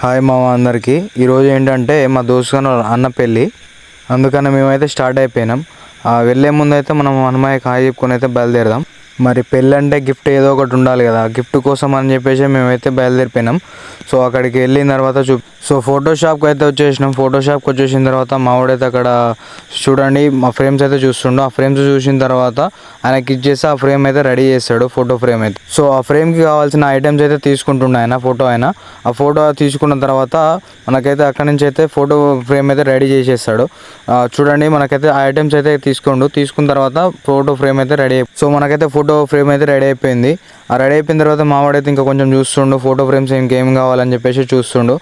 Hi మామ అందరికీ. ఈరోజు ఏంటంటే మా దోస్తుగాను అన్న పెళ్ళి. అందుకని మేమైతే స్టార్ట్ అయిపోయినాం. ఆ వెళ్ళే ముందు అయితే మనం హనుమాయ కాయ చెప్పుకొని అయితే బయలుదేరదాం. మరి పెళ్ళి అంటే గిఫ్ట్ ఏదో ఒకటి ఉండాలి కదా. గిఫ్ట్ కోసం అని చెప్పేసి మేమైతే బయలుదేరిపోయినాం. సో అక్కడికి వెళ్ళిన తర్వాత చూ సో ఫోటోషాప్కి అయితే వచ్చేసినాం. ఫోటో షాప్కి వచ్చేసిన తర్వాత మా వాడైతే అక్కడ చూడండి మా ఫ్రేమ్స్ అయితే చూస్తుండో. ఆ ఫ్రేమ్స్ చూసిన తర్వాత ఆయనకి ఇచ్చేసి ఆ ఫ్రేమ్ అయితే రెడీ చేస్తాడు ఫోటో ఫ్రేమ్ అయితే. సో ఆ ఫ్రేమ్కి కావాల్సిన ఐటమ్స్ అయితే తీసుకుంటుండే ఆయన ఫోటో ఆయన. ఆ ఫోటో తీసుకున్న తర్వాత మనకైతే అక్కడి నుంచి అయితే ఫోటో ఫ్రేమ్ అయితే రెడీ చేసేస్తాడు. చూడండి మనకైతే ఆ ఐటమ్స్ అయితే తీసుకుండు. తీసుకున్న తర్వాత ఫోటో ఫ్రేమ్ అయితే రెడీ సో మనకైతే ఫోటో ఫ్రేమ్ అయితే రెడీ అయిపోయింది. రెడీ అయిపోయిన తర్వాత మావాడైతే ఇంకా కొంచెం చూస్తుండు ఫోటో ఫ్రేమ్స్ ఇంకేం కావాలని చెప్పేసి చూస్తుండు.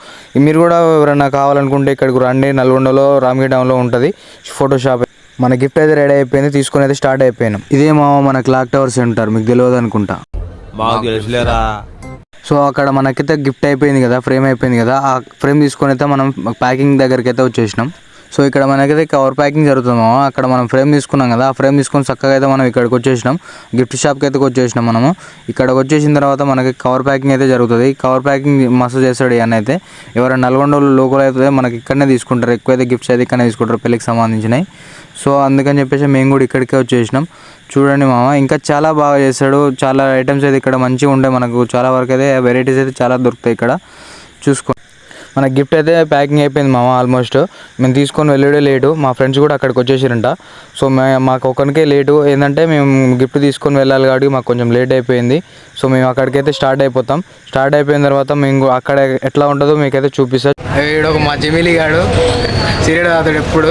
మీరు కూడా ఎవరైనా కావాలనుకుంటే ఇక్కడికి రండి నల్గొండలో రామగిరి డౌన్లో ఉంటుంది ఫోటో షాప్ మన గిఫ్ట్ అయితే రెడీ అయిపోయింది తీసుకుని అయితే స్టార్ట్ అయిపోయినాం. ఇదే మా మన క్లాక్ టవర్ సెంటర్ మీకు తెలియదు అనుకుంటా. సో అక్కడ మనకైతే గిఫ్ట్ అయిపోయింది కదా ఫ్రేమ్ అయిపోయింది కదా ఆ ఫ్రేమ్ తీసుకొని అయితే మనం ప్యాకింగ్ దగ్గరికి అయితే వచ్చేసినాం. సో ఇక్కడ మనకైతే కవర్ ప్యాకింగ్ జరుగుతుంది అక్కడ మనం ఫ్రేమ్ తీసుకున్నాం కదా ఆ ఫ్రేమ్ తీసుకొని చక్కగా అయితే మనం ఇక్కడికి వచ్చేసినాం. గిఫ్ట్ షాప్కి అయితే వచ్చేసినాం మనము. ఇక్కడికి వచ్చేసిన తర్వాత మనకి కవర్ ప్యాకింగ్ అయితే జరుగుతుంది. కవర్ ప్యాకింగ్ మస్తు చేస్తాడు ఇవన్నీ అయితే ఎవరైనా నల్గొండ లోకల్ అయితే మనకి ఇక్కడనే తీసుకుంటారు. ఎక్కువైతే గిఫ్ట్స్ అయితే ఇక్కడనే తీసుకుంటారు పెళ్ళికి సంబంధించినవి. సో అందుకని చెప్పేసి మేము కూడా ఇక్కడికే వచ్చేసినాం. చూడండి మామ ఇంకా చాలా బాగా చేస్తాడు. చాలా ఐటమ్స్ అయితే ఇక్కడ మంచిగా ఉంటాయి మనకు. చాలా వరకు అయితే వెరైటీస్ అయితే చాలా దొరుకుతాయి ఇక్కడ. చూసుకో మన గిఫ్ట్ అయితే ప్యాకింగ్ అయిపోయింది మామ ఆల్మోస్ట్ మేము తీసుకొని వెళ్ళడే లేటు. మా ఫ్రెండ్స్ కూడా అక్కడికి వచ్చేసారంట సో మే మాకు ఒకరికే లేటు. ఏంటంటే మేము గిఫ్ట్ తీసుకొని వెళ్ళాలి కాబట్టి మాకు కొంచెం లేట్ అయిపోయింది. సో మేము అక్కడికైతే స్టార్ట్ అయిపోతాం. స్టార్ట్ అయిపోయిన తర్వాత మేము అక్కడ ఎట్లా ఉంటుందో మీకైతే చూపిస్తా. వీడు ఒక మా జమిలి గాడు. సిరియడ్ తాతాడు ఎప్పుడు.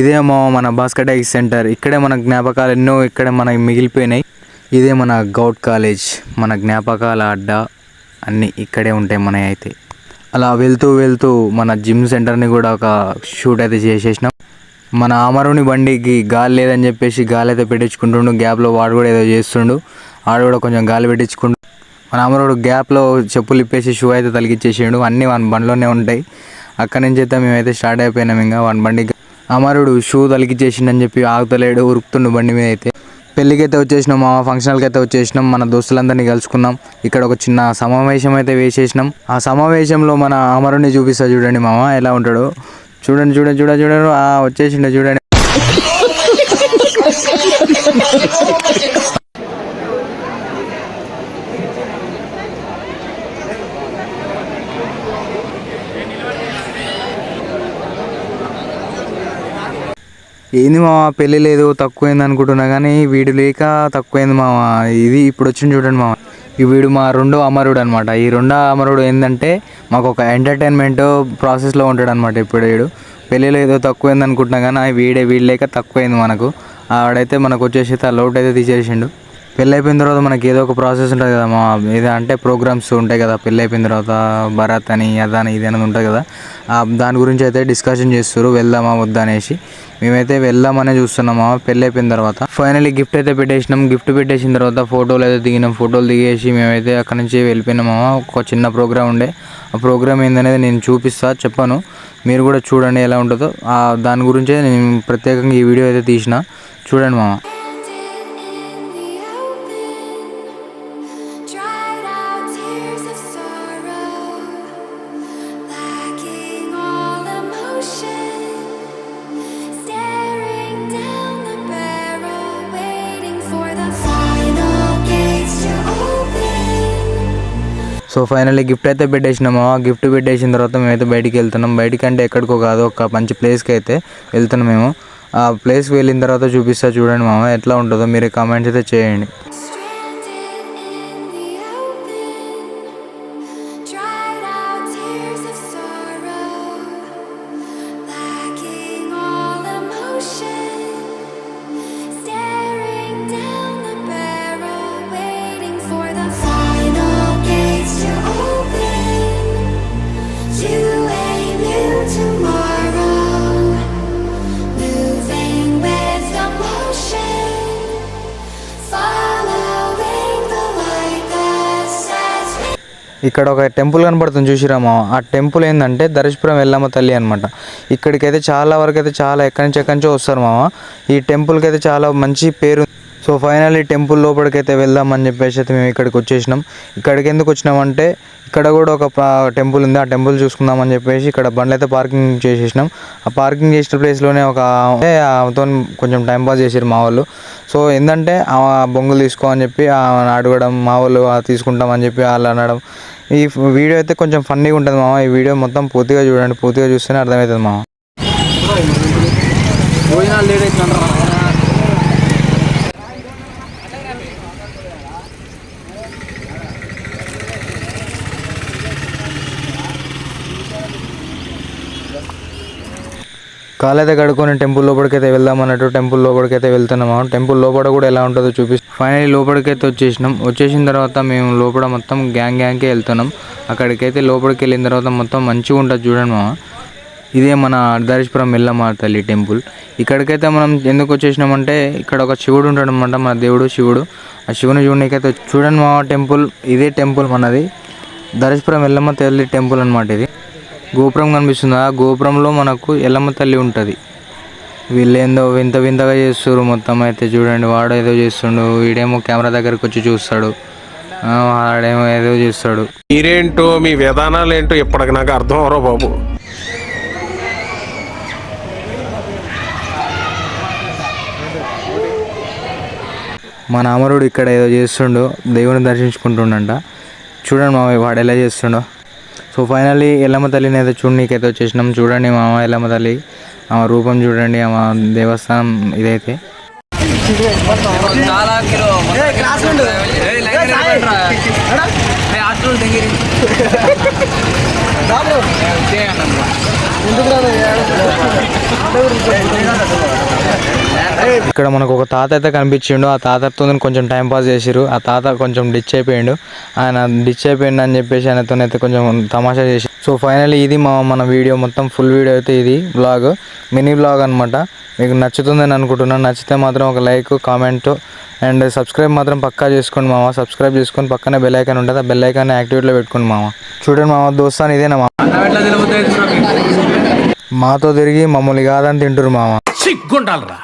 ఇదే మా మన బాస్కెట్ ఐస్ సెంటర్. ఇక్కడే మన జ్ఞాపకాలు ఎన్నో ఇక్కడే మనకి మిగిలిపోయినాయి. ఇదే మన గౌట్ కాలేజ్ మన జ్ఞాపకాల అడ్డ. అన్నీ ఇక్కడే ఉంటాయి మన అయితే. అలా వెళ్తూ వెళ్తూ మన జిమ్ సెంటర్ని కూడా ఒక షూట్ అయితే చేసేసినాం. మన అమరుని బండికి గాలి లేదని చెప్పేసి గాలి అయితే పెట్టించుకుంటుండు. గ్యాప్లో వాడు కూడా ఏదో చేస్తుండు. ఆడు కూడా కొంచెం గాలి పెట్టించుకుంటు మన అమరుడు గ్యాప్లో చెప్పులు ఇప్పేసి షూ అయితే తలిగిచ్చేసాడు. అన్నీ వన్ బండిలోనే ఉంటాయి. అక్కడి నుంచి అయితే మేమైతే స్టార్ట్ అయిపోయినాం ఇంకా వన్ బండి అమరుడు షూ తలిగిచ్చేసిండని చెప్పి ఆగుతలేడు ఉరుకుతుండు బండి మీద అయితే. పెళ్ళికి అయితే వచ్చేసినాం మా ఫంక్షన్కి అయితే వచ్చేసినాం మన దోస్తులందరినీ కలుసుకున్నాం. ఇక్కడ ఒక చిన్న సమావేశం అయితే వేసేసినాం. ఆ సమావేశంలో మన అమరుని చూపిస్తా చూడండి మామ ఎలా ఉంటాడు. చూడండి చూడండి చూడండి చూడండి. ఆ వచ్చేసిండు చూడండి. ఏంది మామ పెళ్ళి లేదు తక్కువైంది అనుకుంటున్నా కానీ వీడు లేక తక్కువైంది మామ. ఇది ఇప్పుడు వచ్చింది చూడండి మామ. ఈ వీడు మా రెండో అమరుడు అనమాట ఈ రెండో అమరుడు ఏంటంటే మాకు ఒక ఎంటర్టైన్మెంట్ ప్రాసెస్లో ఉంటాడు అనమాట ఇప్పుడు వీడు. పెళ్ళిలో ఏదో తక్కువైంది అనుకుంటున్నా కానీ వీడే వీడు లేక తక్కువైంది మనకు. ఆడైతే మనకు వచ్చేసి ఆ లోటు అయితే తీసేసిండు. పెళ్ళి అయిపోయిన తర్వాత మనకి ఏదో ఒక ప్రాసెస్ ఉంటుంది కదా మా ఇది అంటే ప్రోగ్రామ్స్ ఉంటాయి కదా పెళ్ళి అయిపోయిన తర్వాత భరత్ అని అదని ఇది అనేది ఉంటుంది కదా. దాని గురించి అయితే డిస్కషన్ చేస్తారు వెళ్దామా వద్దా అనేసి. మేమైతే వెళ్దామనే చూస్తున్నామా పెళ్ళి అయిపోయిన తర్వాత. ఫైనలీ గిఫ్ట్ అయితే పెట్టేసినాం. గిఫ్ట్ పెట్టేసిన తర్వాత ఫోటోలు అయితే దిగినాం. ఫోటోలు దిగేసి మేమైతే అక్కడి నుంచి వెళ్ళిపోయినామా ఒక చిన్న ప్రోగ్రామ్ ఉండే. ఆ ప్రోగ్రామ్ ఏందనేది నేను చూపిస్తా చెప్పాను. మీరు కూడా చూడండి ఎలా ఉంటుందో. దాని గురించే నేను ప్రత్యేకంగా ఈ వీడియో అయితే తీసిన. చూడండి మామ. సో ఫైనల్లీ గిఫ్ట్ అయితే పెట్టేసినాము ఆ గిఫ్ట్ పెట్టేసిన తర్వాత మేమైతే బయటికి వెళ్తున్నాం. బయటికి అంటే ఎక్కడికో కాదు ఒక మంచి ప్లేస్కి అయితే వెళ్తున్నాం మేము. ఆ ప్లేస్కి వెళ్ళిన తర్వాత చూపిస్తా చూడండి మామ ఎట్లా ఉంటుందో మీరు కామెంట్స్ అయితే చేయండి. ఇక్కడ ఒక టెంపుల్ కనబడుతుంది చూసిరామా ఆ టెంపుల్ ఏంటంటే దర్శపురం ఎల్లమ్మ తల్లి అనమాట ఇక్కడికైతే చాలా వరకు అయితే చాలా ఎక్కడి నుంచి ఎక్కడి నుంచో వస్తారు మామ. ఈ టెంపుల్కి అయితే చాలా మంచి పేరు సో ఫైనల్లీ టెంపుల్ లోపలికైతే వెళ్దామని చెప్పేసి అయితే మేము ఇక్కడికి వచ్చేసినాం. ఇక్కడికి ఎందుకు వచ్చినామంటే ఇక్కడ కూడా ఒక టెంపుల్ ఉంది. ఆ టెంపుల్ చూసుకుందామని చెప్పేసి ఇక్కడ బండ్లు అయితే పార్కింగ్ చేసేసినాం. ఆ పార్కింగ్ చేసిన ప్లేస్లోనే ఒక ఆమెతో కొంచెం టైం పాస్ చేసారు మా వాళ్ళు. సో ఏంటంటే ఆ బొంగులు తీసుకో అని చెప్పి అడగడం మా వాళ్ళు తీసుకుంటామని చెప్పి వాళ్ళు అనడం. ఈ వీడియో అయితే కొంచెం ఫన్నీగా ఉంటుంది మామ. ఈ వీడియో మొత్తం పూర్తిగా చూడండి. పూర్తిగా చూస్తేనే అర్థమవుతుంది మామ. భోజనాలు లేట్ కాలైతే కడుక్కొని టెంపుల్ లోపలికైతే వెళ్దాం అన్నట్టు టెంపుల్ లోపలికైతే వెళ్తున్నాము టెంపుల్ లోపల కూడా ఎలా ఉంటుందో చూపిస్తాం. ఫైనల్లీ లోపలికైతే వచ్చేసినాం. వచ్చేసిన తర్వాత మేము లోపల మొత్తం గ్యాంగ్ గ్యాంగ్కే వెళ్తున్నాం. అక్కడికైతే లోపలికి వెళ్ళిన తర్వాత మొత్తం మంచిగా ఉంటుంది చూడండి మామ. ఇదే మన అర్ధారేశ్వరం ఎల్లమ్మ తల్లి టెంపుల్. ఇక్కడికైతే మనం ఎందుకు వచ్చేసినామంటే ఇక్కడ ఒక శివుడు ఉంటాడు అనమాట మన దేవుడు శివుడు. ఆ శివుని చూడడానికైతే చూడండి మా టెంపుల్. ఇదే టెంపుల్ మనది. ధరేశ్వరం ఎల్లమ్మ తల్లి టెంపుల్ అనమాట ఇది. గోపురం కనిపిస్తుంది? ఆ గోపురంలో మనకు ఎల్లమ్మ తల్లి ఉంటుంది. వీళ్ళేందో వింత వింతగా చేస్తారు మొత్తం అయితే చూడండి. వాడు ఏదో చేస్తుండు వీడేమో కెమెరా దగ్గరకు వచ్చి చూస్తాడు. వాడేమో ఏదో చేస్తాడు. మీరేంటో మీ విధానాలు ఏంటో ఇప్పటికి నాకు అర్థం అవరో బాబు. మన అమరుడు ఇక్కడ ఏదో చేస్తుండో దేవుని దర్శించుకుంటుండంట. చూడండి మామ వాడు ఎలా చేస్తుండో. సో ఫైనల్లీ ఎల్లమ్మ తల్లిని అయితే చూడనీకైతే వచ్చేసినాం. చూడండి మామ ఎల్లమ్మ తల్లి ఆమె రూపం చూడండి ఆమె దేవస్థానం ఇదైతే. దగ్గర. ఇక్కడ మనకు ఒక తాత అయితే కనిపించిండు. ఆ తాతతో కొంచెం టైం పాస్ చేసిరు ఆ తాత కొంచెం డిచ్ అయిపోయిండు. ఆయన డిచ్ అయిపోయిండు అని చెప్పేసి ఆయనతో అయితే కొంచెం తమాషా చేసి సో ఫైనల్లీ ఇది మా మన వీడియో మొత్తం ఫుల్ వీడియో అయితే ఇది బ్లాగ్ మినీ బ్లాగ్ అనమాట మీకు నచ్చుతుందని అనుకుంటున్నాను నచ్చితే మాత్రం ఒక లైక్ కామెంట్ అండ్ సబ్స్క్రైబ్ మాత్రం పక్కా చేసుకోండి మామ. సబ్స్క్రైబ్ చేసుకొని పక్కనే బెల్ ఐకాన్ ఉంటుంది. ఆ బెల్ ఐకాన్ యాక్టివేట్లో పెట్టుకోండి మామ. చూడండి మామ దోస్తాను ఇదేనా మామ? మాతో తిరిగి మమ్మల్ని కాదని తింటారు మామ. సిగ్గుండాలరా